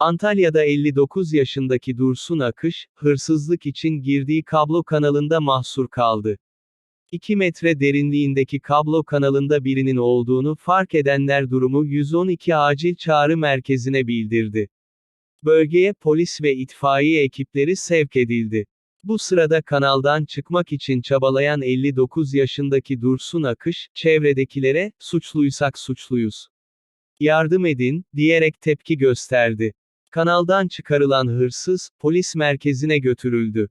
Antalya'da 59 yaşındaki Dursun Akış, hırsızlık için girdiği kablo kanalında mahsur kaldı. 2 metre derinliğindeki kablo kanalında birinin olduğunu fark edenler durumu 112 acil çağrı merkezine bildirdi. Bölgeye polis ve itfaiye ekipleri sevk edildi. Bu sırada kanaldan çıkmak için çabalayan 59 yaşındaki Dursun Akış, çevredekilere, suçluysak suçluyuz. Yardım edin, diyerek tepki gösterdi. Kanaldan çıkarılan hırsız, polis merkezine götürüldü.